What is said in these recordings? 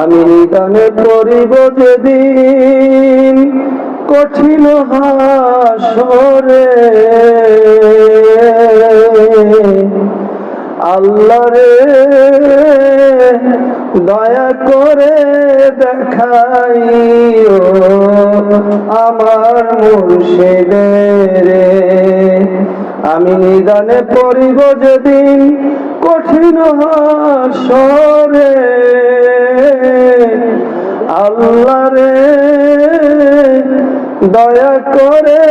আমি নিদানে পড়িব যেদিন কঠিন হাসরে। আল্লাহ রে, দয়া করে দেখাইও আমার মুর্শিদের। আমি নিদানে পড়িব যেদিন কঠিন হাসরে। আল্লাহ রে, দয়া করে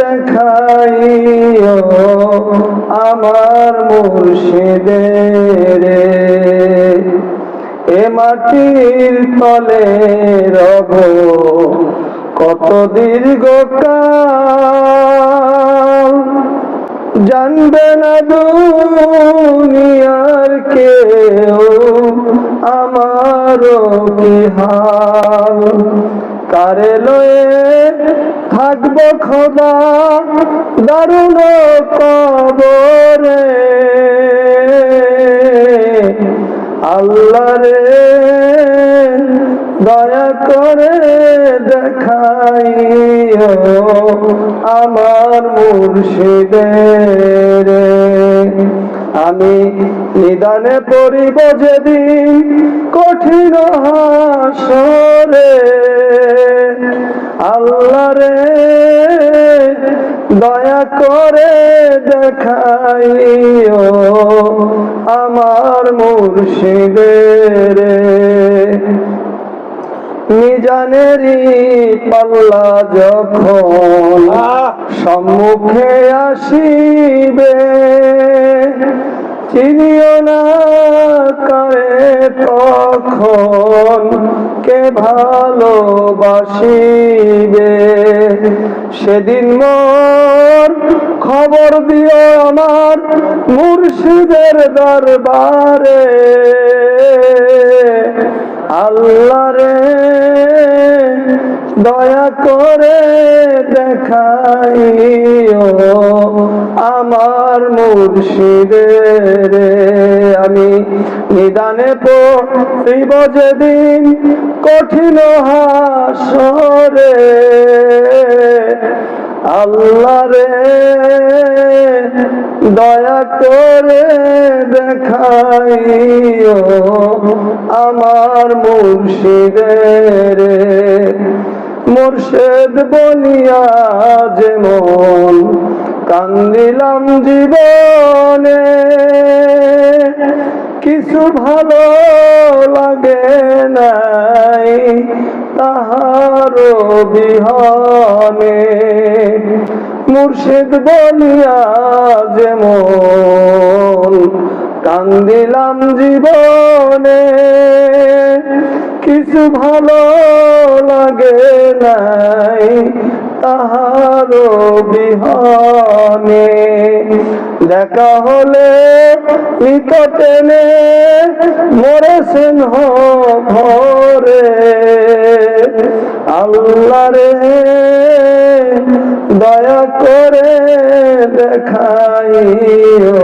দেখাইও আমার মুর্শিদের এ মাটির তলে রব, কত দীর্ঘ কাল জানবে না দুনিয়ার কেউ। আমারও কি হাল কারে লয়ে থাকব খোদা, দারুণ কবরে। আল্লাহ রে, দয়া করে দেখাইও আমার মুর্শিদের আমি নিদানে পড়িব যেদিন কঠিন হাসরে। আল্লাহ রে দয়া করে দেখাইও আমার মুর্শিদের। নিজানেরই পাল্লা যখন সম্মুখে আসিবে চিনিও না করে তখন কে ভালোবাসিবে। সেদিন মোর খবর দিও আমার মুর্শিদের দরবারে। আল্লাহ রে দয়া করে দেখাইও আমার মুর্শিদের। আমি নিদানে পড়িব যেদিন কঠিন হাসরে। আল্লাহ রে, দয়া করে দেখাইও আমার মুর্শিদের। মুর্শেদ বলিয়া যেমন কান্দিলাম জীবনে। কিছু ভালো লাগে নাই তাহার বিহনে মুর্শিদ বলিয়া যেমন কান্দিলাম জীবনে। কিছু ভালো লাগে নাই তাহার বিহনে। দেখা হলে নিকটেনে মরেছেন ভরে। আল্লাহ রে দয়া করে দেখাইও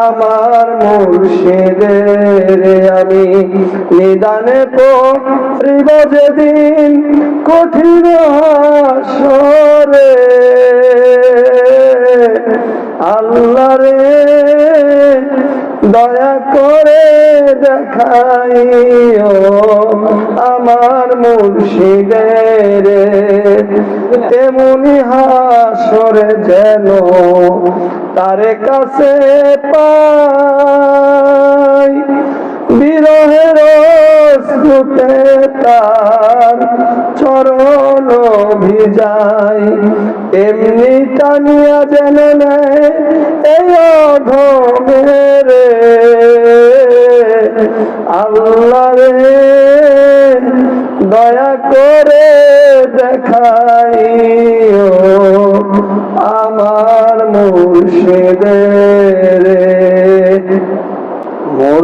আমার মুর্শিদের আমি নিদানে পড়িব কঠিন আল্লাহ রে দয়া করে দেখাইও আমার মুর্শিদের। তেমনি হাসরে যেন তারে কাছে বিরহের স্রোতে তার চরণ ভিজাই। এমনি টানিয়া যেন এই অধমের। আল্লাহ রে দয়া করে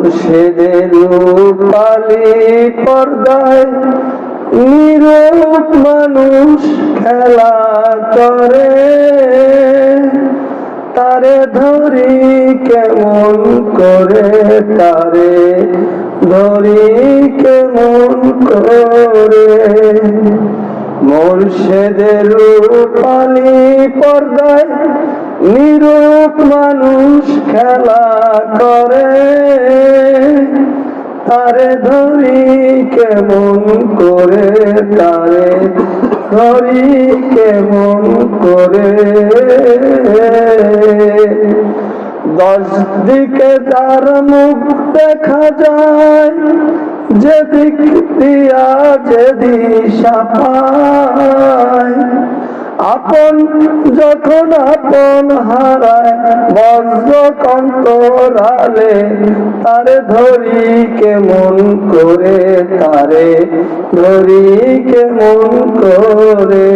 মুর্শিদের রূপালি পর্দায় নিরূপ মানুষ খেলা করে। তারে ধরি কেমন করে, তারে ধরি কেমন করে। মুর্শেদের রূপালি পর্দায় নিরূপ মানুষ খেলা করে। তারে ধরি কেমন করে, তারে ধরি কেমন করে। দশ দিকে তার মুখ দেখা যায়, যেদিক দিয়া যে দিশা পায়। আপন যখন আপন হারায় বজ্র কন্তরালে তারে ধরি কেমন করে, তারে ধরি কেমন করে।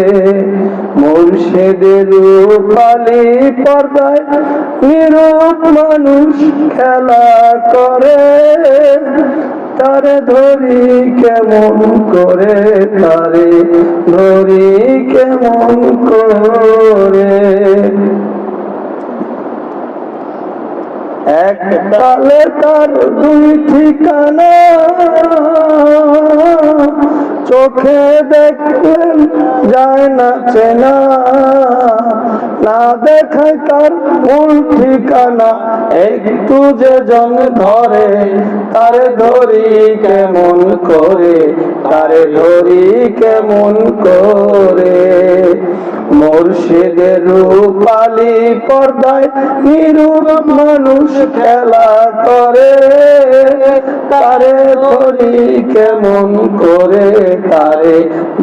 মুর্শিদের রূপালি পর্দায় নিরূপ মানুষ খেলা করে। তারে ধরি কেমন করে তারে ধরি কেমন করে। এক কালে তার দুই ঠিকানা। চোখে দেখলেন যায় না চেনা। না দেখায় তার মূল ঠিকানা। একটু যে জন ধরে, তারে ধরি কেমন করে, তারে ধরি কেমন করে। মুর্শিদের রূপালি পর্দায় নিরূপ মানুষ খেলা করে। তারে ধরি কেমন করে, তারে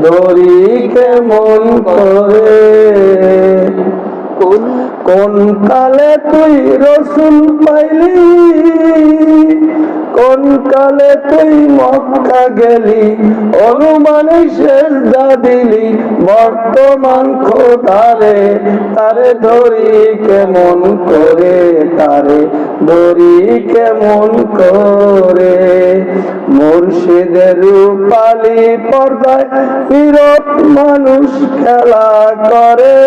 ধরি কেমন করে। কোন কালে তুই রসুল পাইলি? কোন কালে তুই মক্কা গেলি, অনুমানে শেষ দিলি। বর্তমান খোদারে, তারে ধরি কেমন করে, তারে ধরি কেমন করে। মুর্শিদের রূপালি পর্দায় নীরব মানুষ খেলা করে।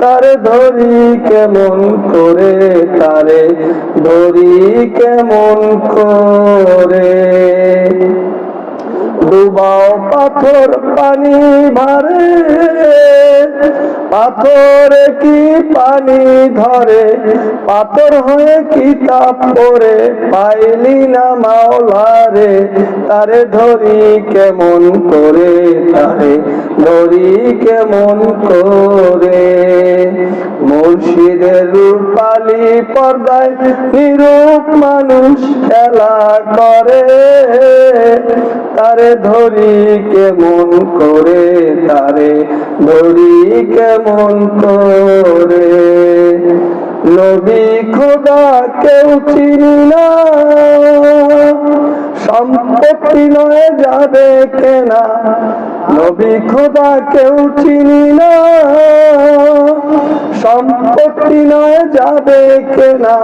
তারে ধরি কেমন করে তারে ধরি কেমন করে? ডুবাও পাথর পানি ভারে, পাথরে কি পানি ধরে? পাথর হয়ে কিতাব পড়ে পাইলি না মাওলারে, তারে ধরি কেমন করে তারে ধরি কেমন করে? মুর্শিদের রূপালি পর্দায় নিরূপ মানুষ খেলা করে। তারে ধরি কেমন করে? তারে ধরি কেমন করে? নবী খোদা কেউ চিনি না। নবী খোদা কেউ চিনি না। সম্পত্তি নয়, যাবে কেনা।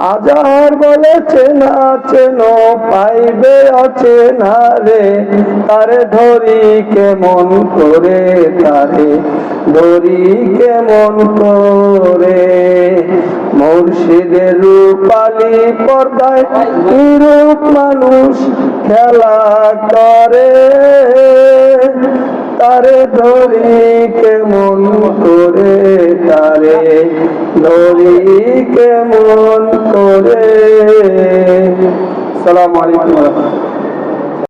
আজার বলে চেনা, চেনো, পাইবে অচেনা রে। তারে ধরি কেমন করে তারে। ধরি কেমন করে। মুর্শিদের রূপালি পর্দায় নিরূপ মানুষ খেলা করে। তারে ধরি কেমন করে তারে? ধরি কেমন করে? সালাম আলাইকুম